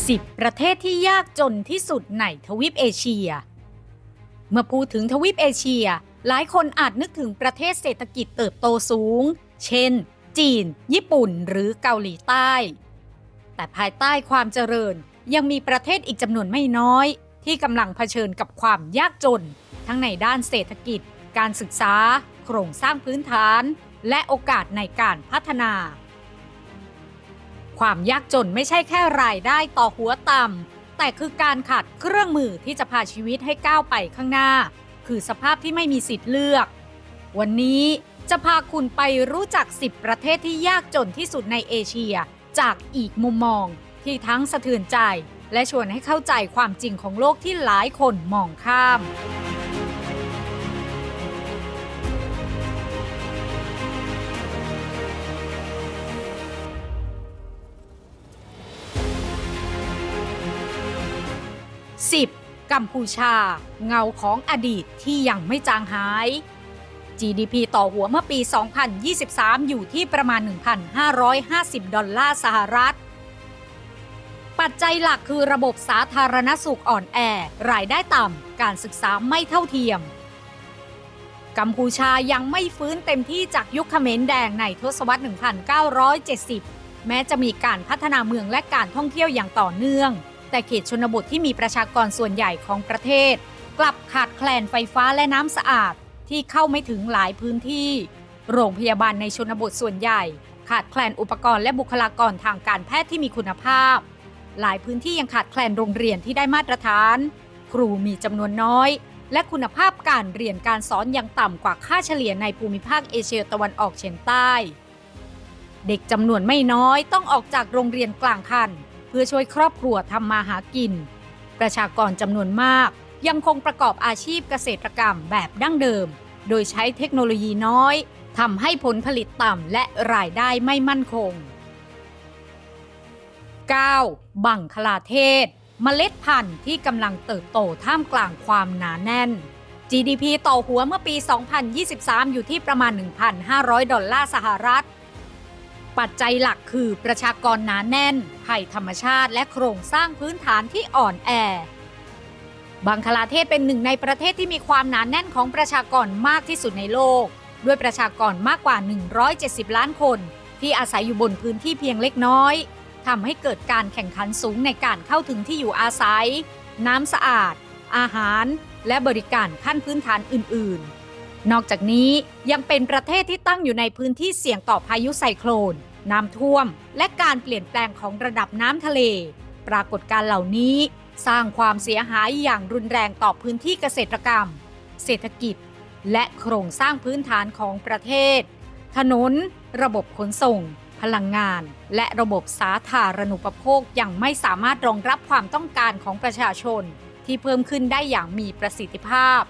10 ประเทศที่ยากจนที่สุดในทวีปเอเชีย เมื่อพูดถึงทวีปเอเชีย หลายคนอาจนึกถึงประเทศเศรษฐกิจเติบโตสูง เช่น จีน ญี่ปุ่น หรือเกาหลีใต้ แต่ภายใต้ความเจริญยังมีประเทศอีกจำนวนไม่น้อย ที่กำลังเผชิญกับความยากจน ทั้งในด้านเศรษฐกิจ การศึกษา โครงสร้างพื้นฐาน และโอกาสในการพัฒนา ความยากจนไม่ใช่แค่รายได้ต่อหัวต่ำแต่คือการขาดเครื่องมือที่จะพาชีวิตให้ก้าวไปข้างหน้า คือสภาพที่ไม่มีสิทธิ์เลือก วันนี้จะพาคุณไปรู้จัก 10 ประเทศที่ยากจนที่สุดในเอเชีย จากอีกมุมมองที่ทั้งสะเทือนใจ และชวนให้เข้าใจความจริงของโลกที่หลายคนมองข้าม กัมพูชา เงาของอดีตที่ยังไม่จางหาย GDP ต่อหัวเมื่อปี 2023 อยู่ที่ประมาณ 1,550 ดอลลาร์สหรัฐ ปัจจัยหลักคือระบบสาธารณสุขอ่อนแอ รายได้ต่ำ การศึกษาไม่เท่าเทียม กัมพูชายังไม่ฟื้นเต็มที่จากยุคเขมรแดงในทศวรรษ 1970 แม้จะมีการพัฒนาเมืองและการท่องเที่ยวอย่างต่อเนื่อง แต่เขตชนบทที่มีประชากรส่วนใหญ่ของประเทศ กลับขาดแคลนไฟฟ้าและน้ำสะอาดที่เข้าไม่ถึงหลายพื้นที่ โรงพยาบาลในชนบทส่วนใหญ่ ขาดแคลนอุปกรณ์และบุคลากรทางการแพทย์ที่มีคุณภาพ หลายพื้นที่ยังขาดแคลนโรงเรียนที่ได้มาตรฐาน ครูมีจำนวนน้อย และคุณภาพการเรียนการสอนยังต่ำกว่าค่าเฉลี่ยในภูมิภาคเอเชียตะวันออกเฉียงใต้ เด็กจำนวนไม่น้อยต้องออกจากโรงเรียนกลางคัน พื่อช่วยครอบครัวทำมาหากิน ประชากรจำนวนมาก ยังคงประกอบอาชีพเกษตรกรรมแบบดั้งเดิม โดยใช้เทคโนโลยีน้อยทำให้ผลผลิตต่ำและรายได้ไม่มั่นคง 9. บังคลาเทศ เมล็ดพันธุ์ที่กำลังเติบโตท่ามกลางความหนาแน่น GDP ต่อหัวเมื่อปี 2023 อยู่ที่ประมาณ 1,500 ดอลลาร์สหรัฐ ปัจจัยหลักคือประชากรหนาแน่น ภัยธรรมชาติ และโครงสร้างพื้นฐานที่อ่อนแอ บังคลาเทศเป็นหนึ่งในประเทศที่มีความหนาแน่นของประชากรมากที่สุดในโลก ด้วยประชากรมากกว่า 170 ล้านคน ที่อาศัยอยู่บนพื้นที่เพียงเล็กน้อยทำให้เกิดการแข่งขันสูงในการเข้าถึงที่อยู่อาศัย น้ำสะอาด อาหาร และบริการขั้นพื้นฐานอื่น ๆ นอกจากนี้ยังเป็นประเทศที่ตั้งอยู่ในพื้นที่เสี่ยงต่อพายุไซโคลน น้ำท่วม และการเปลี่ยนแปลงของระดับน้ำทะเล ปรากฏการเหล่านี้ สร้างความเสียหายอย่างรุนแรงต่อพื้นที่เกษตรกรรม เศรษฐกิจ และโครงสร้างพื้นฐานของประเทศ ถนน ระบบขนส่ง พลังงาน และระบบสาธารณูปโภคยังไม่สามารถรองรับความต้องการของประชาชน ที่เพิ่มขึ้นได้อย่างมีประสิทธิภาพ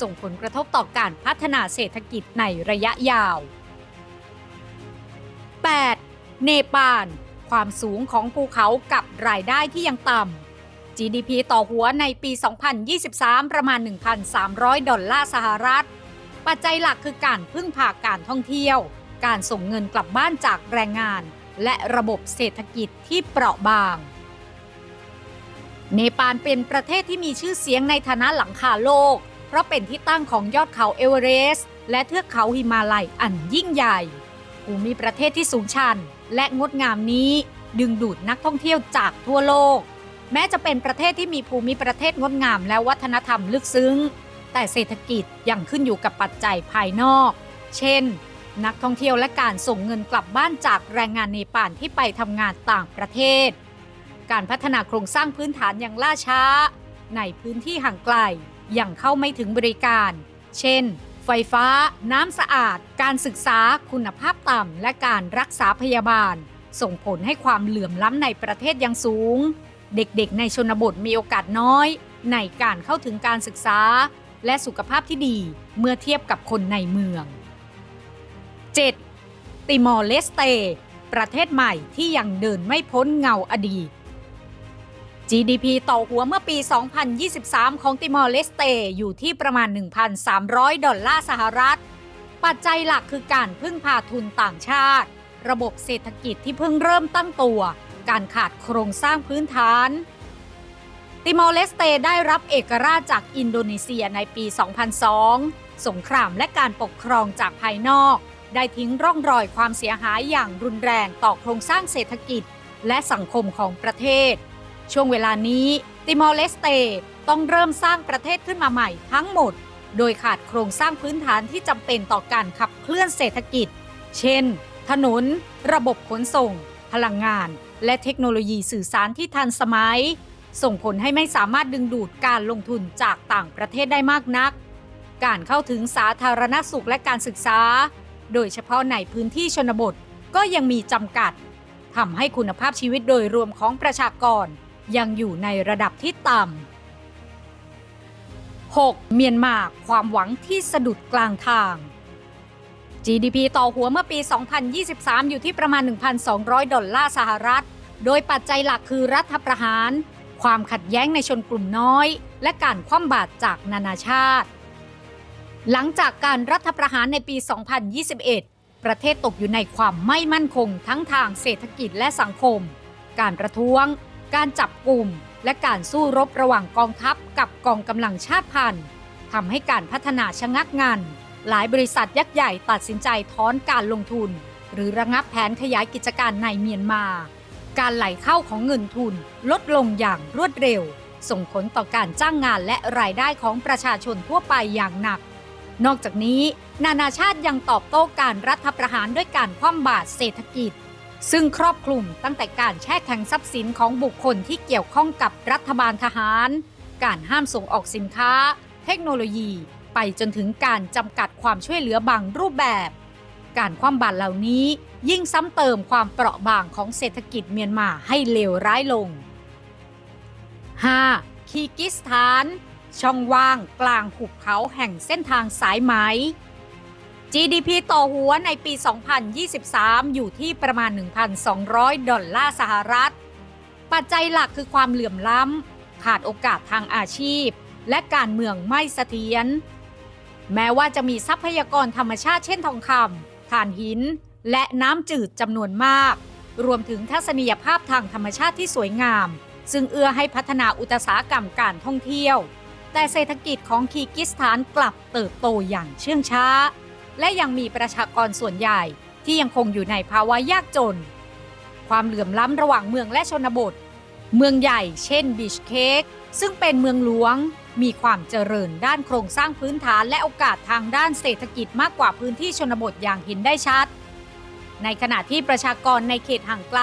ส่งผลกระทบต่อการพัฒนาเศรษฐกิจในระยะยาว 8. เนปาล ความสูงของภูเขากับรายได้ที่ยังต่ำ GDP ต่อหัวในปี 2023 ประมาณ 1,300 ดอลลาร์สหรัฐ ปัจจัยหลักคือการพึ่งพาการท่องเที่ยว การส่งเงินกลับบ้านจากแรงงาน และระบบเศรษฐกิจที่เปราะบาง เนปาลเป็นประเทศที่มีชื่อเสียงในฐานะหลังคาโลก ราะเป็นที่ตั้งของยอดเขาเอเวอเรสต์และเทือกเขาหิมาลัยอันยิ่งใหญ่ภูมิประเทศที่สูงชัน และงดงามนี้ ดึงดูดนักท่องเที่ยวจากทั่วโลก แม้จะเป็นประเทศที่มีภูมิประเทศงดงามและวัฒนธรรมลึกซึ้ง แต่เศรษฐกิจยังขึ้นอยู่กับปัจจัยภายนอก เช่น นักท่องเที่ยวและการส่งเงินกลับบ้านจากแรงงานเนปาลที่ไปทำงานต่างประเทศ การพัฒนาโครงสร้างพื้นฐานอย่างล่าช้า ในพื้นที่ห่างไกล ยังเข้าไม่ถึงบริการ เช่น ไฟฟ้า น้ำสะอาด การศึกษา คุณภาพต่ำ และการรักษาพยาบาล ส่งผลให้ความเหลื่อมล้ำในประเทศยังสูง เด็กๆ ในชนบทมีโอกาสน้อย ในการเข้าถึงการศึกษา และสุขภาพที่ดีเมื่อเทียบกับคนในเมือง 7. ติมอร์เลสเต ประเทศใหม่ที่ยังเดินไม่พ้นเงาอดีต GDP ต่อหัวเมื่อปี 2023 ของติมอร์เลสเตอยู่ที่ประมาณ 1,300 ดอลลาร์สหรัฐ ปัจจัยหลักคือการพึ่งพาทุนต่างชาติ ระบบเศรษฐกิจที่เพิ่งเริ่มตั้งตัว การขาดโครงสร้างพื้นฐาน ติมอร์เลสเตได้รับเอกราชจากอินโดนีเซียในปี 2002 สงครามและการปกครองจากภายนอก ได้ทิ้งร่องรอยความเสียหายอย่างรุนแรงต่อโครงสร้างเศรษฐกิจ และสังคมของประเทศ ช่วงเวลานี้ติมอร์เลสเตต้องเริ่มสร้างประเทศขึ้นมาใหม่ทั้งหมด โดยขาดโครงสร้างพื้นฐานที่จำเป็นต่อการขับเคลื่อนเศรษฐกิจ เช่น ถนน ระบบขนส่ง พลังงาน และเทคโนโลยีสื่อสารที่ทันสมัย ส่งผลให้ไม่สามารถดึงดูดการลงทุนจากต่างประเทศได้มากนัก การเข้าถึงสาธารณสุขและการศึกษา โดยเฉพาะในพื้นที่ชนบทก็ยังมีจำกัดทำให้คุณภาพชีวิตโดยรวมของประชากร ยังอยู่ในระดับที่ต่ำ 6. เมียนมาความหวังที่สะดุดกลางทาง GDP ต่อหัวเมื่อปี 2023 อยู่ที่ประมาณ 1,200 ดอลลาร์สหรัฐ โดยปัจจัยหลักคือรัฐประหาร ความขัดแย้งในชนกลุ่มน้อย และการคว่ำบาตรจากนานาชาติ หลังจากการรัฐประหารในปี 2021 ประเทศตกอยู่ในความไม่มั่นคงทั้งทางเศรษฐกิจและสังคม การประท้วง การจับกลุ่ม และการสู้รบระหว่างกองทัพกับกองกำลังชาติพันธุ์ทำให้การพัฒนาชะงักงัน หลายบริษัทยักษ์ใหญ่ตัดสินใจถอนการลงทุน หรือระงับแผนขยายกิจการในเมียนมา การไหลเข้าของเงินทุนลดลงอย่างรวดเร็ว ส่งผลต่อการจ้างงานและรายได้ของประชาชนทั่วไปอย่างหนัก นอกจากนี้ นานาชาติยังตอบโต้การรัฐประหารด้วยการคว่ำบาตรเศรษฐกิจ ซึ่งครอบคลุมตั้งแต่การแช่แข็งทรัพย์สินของบุคคลที่เกี่ยวข้องกับรัฐบาลทหาร การห้ามส่งออกสินค้า เทคโนโลยี ไปจนถึงการจำกัดความช่วยเหลือบางรูปแบบ การคว่ำบาตรเหล่านี้ยิ่งซ้ำเติมความเปราะบางของเศรษฐกิจเมียนมาให้เลวร้ายลง 5. คีร์กิสถาน ช่องว่างกลางหุบเขาแห่งเส้นทางสายไหม GDP ต่อหัวในปี 2023 อยู่ที่ประมาณ 1,200 ดอลลาร์สหรัฐ ปัจจัยหลักคือความเหลื่อมล้ำ ขาดโอกาสทางอาชีพ และการเมืองไม่เสถียร แม้ว่าจะมีทรัพยากรธรรมชาติเช่นทองคำถ่านหิน และน้ำจืดจำนวนมาก รวมถึงทัศนียภาพทางธรรมชาติที่สวยงาม ซึ่งเอื้อให้พัฒนาอุตสาหกรรมการท่องเที่ยว แต่เศรษฐกิจของคีร์กิสถานกลับเติบโตอย่างเชื่องช้า และยังมีประชากรส่วนใหญ่ที่ยังคงอยู่ในภาวะยากจน ความเหลื่อมล้ำระหว่างเมืองและชนบท เมืองใหญ่เช่นบิชเคกซึ่งเป็นเมืองหลวง มีความเจริญด้านโครงสร้างพื้นฐานและโอกาสทางด้านเศรษฐกิจมากกว่าพื้นที่ชนบทอย่างเห็นได้ชัด ในขณะที่ประชากรในเขตห่างไกล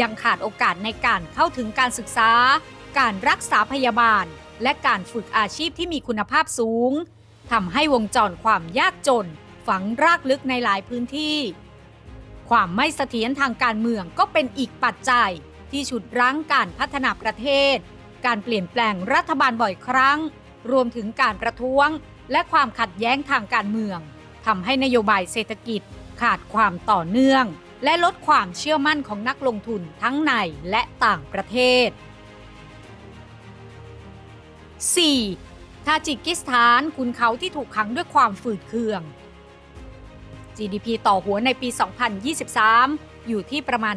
ยังขาดโอกาสในการเข้าถึงการศึกษา การรักษาพยาบาล และการฝึกอาชีพที่มีคุณภาพสูงทำให้วงจรความยากจน ฝังรากลึกในหลายพื้นที่ ความไม่เสถียรทางการเมืองก็เป็นอีกปัจจัยที่ฉุดรั้งการพัฒนาประเทศ การเปลี่ยนแปลงรัฐบาลบ่อยครั้ง รวมถึงการประท้วง และความขัดแย้งทางการเมืองทำให้นโยบายเศรษฐกิจขาดความต่อเนื่อง และลดความเชื่อมั่นของนักลงทุนทั้งในและต่างประเทศ 4. ทาจิกิสถานขุนเขาที่ถูกขังด้วยความฝืดเคือง GDP ต่อหัวในปี 2023 อยู่ที่ประมาณ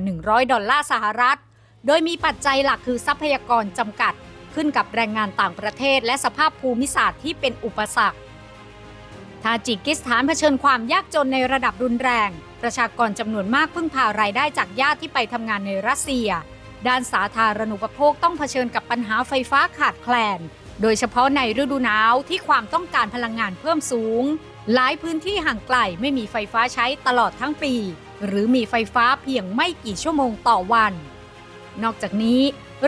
1,100 ดอลลาร์สหรัฐ โดยมีปัจจัยหลักคือทรัพยากรจำกัด ขึ้นกับแรงงานต่างประเทศ และสภาพภูมิศาสตร์ที่เป็นอุปสรรคทาจิกิสถานเผชิญความยากจนในระดับรุนแรง ประชากรจำนวนมากพึ่งพารายได้จากญาติที่ไปทำงานในรัสเซีย ด้านสาธารณูปโภคต้องเผชิญกับปัญหาไฟฟ้าขาดแคลน โดยเฉพาะในฤดูหนาวที่ความต้องการพลังงานเพิ่มสูง หลายพื้นที่ห่างไกลไม่มีไฟฟ้าใช้ตลอดทั้งปี หรือมีไฟฟ้าเพียงไม่กี่ชั่วโมงต่อวัน นอกจากนี้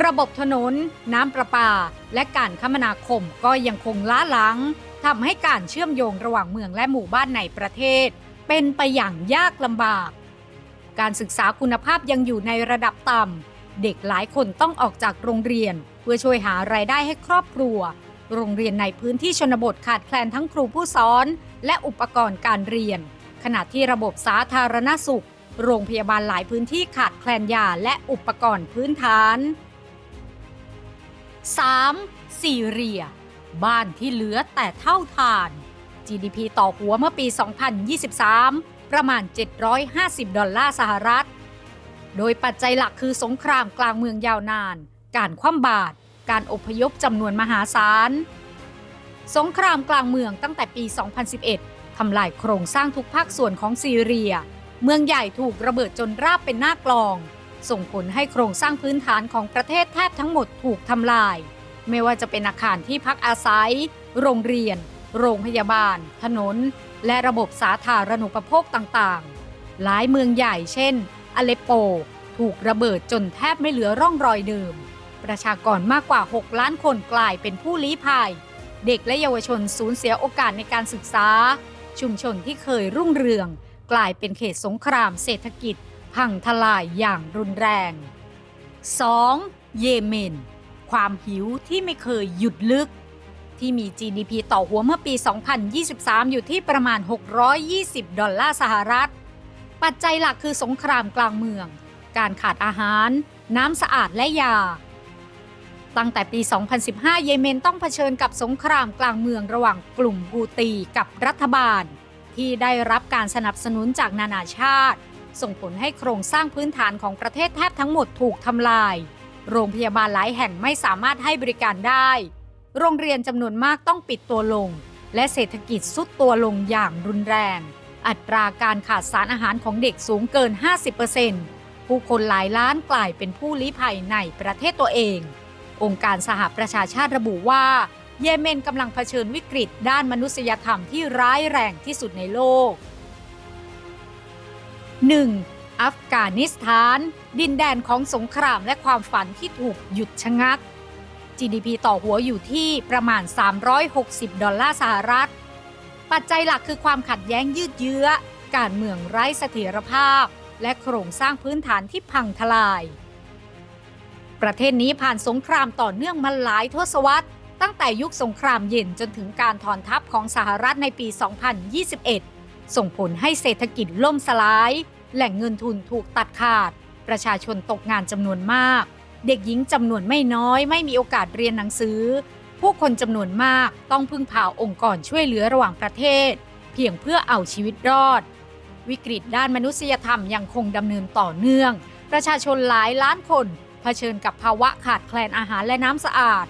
ระบบถนน น้ำประปา และการคมนาคมก็ยังคงล้าหลังทำให้การเชื่อมโยงระหว่างเมืองและหมู่บ้านในประเทศ เป็นไปอย่างยากลำบาก การศึกษาคุณภาพยังอยู่ในระดับต่ำเด็กหลายคนต้องออกจากโรงเรียน เพื่อช่วยหารายได้ให้ครอบครัว โรงเรียนในพื้นที่ชนบทขาดแคลนทั้งครูผู้สอนและอุปกรณ์การเรียน ขณะที่ระบบสาธารณสุข โรงพยาบาลหลายพื้นที่ขาดแคลนยาและอุปกรณ์พื้นฐาน 3. ซีเรีย บ้านที่เหลือแต่เท่าทาน GDP ต่อหัวเมื่อปี 2023 ประมาณ 750 ดอลลาร์สหรัฐ โดยปัจจัยหลักคือสงครามกลางเมืองยาวนาน การคว่ำบาตร การอพยพจำนวนมหาศาล สงครามกลางเมืองตั้งแต่ปี 2011 ทำลายโครงสร้างทุกภาคส่วนของซีเรีย เมืองใหญ่ถูกระเบิดจนราบเป็นหน้ากลอง ส่งผลให้โครงสร้างพื้นฐานของประเทศแทบทั้งหมดถูกทำลาย ไม่ว่าจะเป็นอาคารที่พักอาศัย โรงเรียน โรงพยาบาล ถนน และระบบสาธารณูปโภคต่างๆ หลายเมืองใหญ่เช่น อเลปโป ถูกระเบิดจนแทบไม่เหลือร่องรอยเดิม ประชากรมากกว่า 6 ล้านคนกลายเป็นผู้ลี้ภัย เด็กและเยาวชนสูญเสียโอกาสในการศึกษา ชุมชนที่เคยรุ่งเรือง กลายเป็นเขตสงครามเศรษฐกิจ พังทลายอย่างรุนแรง 2. เยเมน ความหิวที่ไม่เคยหยุดลึก ที่มี GDP ต่อหัวเมื่อปี 2023 อยู่ที่ประมาณ 620 ดอลลาร์สหรัฐ ปัจจัยหลักคือสงครามกลางเมือง การขาดอาหาร น้ำสะอาดและยา ตั้งแต่ปี 2015 เยเมนต้องเผชิญกับสงครามกลางเมืองระหว่างกลุ่มฮูตีกับรัฐบาล ที่ได้รับการสนับสนุนจากนานาชาติ ส่งผลให้โครงสร้างพื้นฐานของประเทศแทบทั้งหมดถูกทำลาย โรงพยาบาลหลายแห่งไม่สามารถให้บริการได้ โรงเรียนจำนวนมากต้องปิดตัวลง และเศรษฐกิจสุดตัวลงอย่างรุนแรง อัตราการขาดสารอาหารของเด็กสูงเกิน 50%ผู้คนหลายล้านกลายเป็นผู้ลี้ภัยในประเทศตัวเอง องค์การสหประชาชาติระบุว่า เยเมนกำลังเผชิญวิกฤตด้านมนุษยธรรมที่ร้ายแรงที่สุดในโลก 1. อัฟกานิสถาน ดินแดนของสงครามและความฝันที่ถูกหยุดชะงัก GDP ต่อหัวอยู่ที่ประมาณ 360 ดอลลาร์สหรัฐ ปัจจัยหลักคือความขัดแย้งยืดเยื้อ การเมืองไร้เสถียรภาพ และโครงสร้างพื้นฐานที่พังทลาย ประเทศนี้ผ่านสงครามต่อเนื่องมาหลายทศวรรษ ตั้งแต่ยุคสงครามเย็นจนถึงการถอนทัพของสหรัฐในปี 2021 ส่งผลให้เศรษฐกิจล่มสลาย แหล่งเงินทุนถูกตัดขาด ประชาชนตกงานจำนวนมาก เด็กหญิงจำนวนไม่น้อย ไม่มีโอกาสเรียนหนังสือ ผู้คนจำนวนมากต้องพึ่งพาองค์กรช่วยเหลือระหว่างประเทศ เพียงเพื่อเอาชีวิตรอด วิกฤตด้านมนุษยธรรมยังคงดำเนินต่อเนื่อง ประชาชนหลายล้านคน ผชิญกับภาวะขาดแคลนอาหารและน้ำสะอาด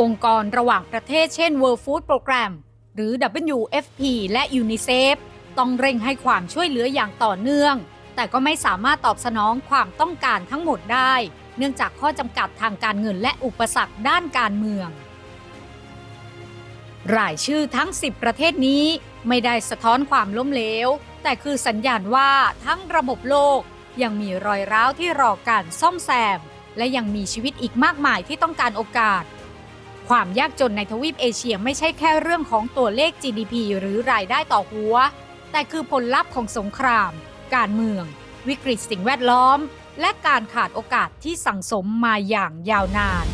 องค์กรระหว่างประเทศเช่น World Food Program หรือ WFP และ UNICEF ต้องเร่งให้ความช่วยเหลืออย่างต่อเนื่อง แต่ก็ไม่สามารถตอบสนองความต้องการทั้งหมดได้ เนื่องจากข้อจำกัดทางการเงินและอุปสรรคด้านการเมือง รายชื่อทั้ง 10 ประเทศนี้ไม่ได้สะท้อนความล้มเหลว แต่คือสัญญาณว่าทั้งระบบโลก ยังมีรอยร้าวที่รอการซ่อมแซม และยังมีชีวิตอีกมากมายที่ต้องการโอกาส ความยากจนในทวีปเอเชียไม่ใช่แค่เรื่องของตัวเลข GDP หรือรายได้ต่อหัว แต่คือผลลัพธ์ของสงคราม การเมือง วิกฤตสิ่งแวดล้อม และการขาดโอกาสที่สั่งสมมาอย่างยาวนาน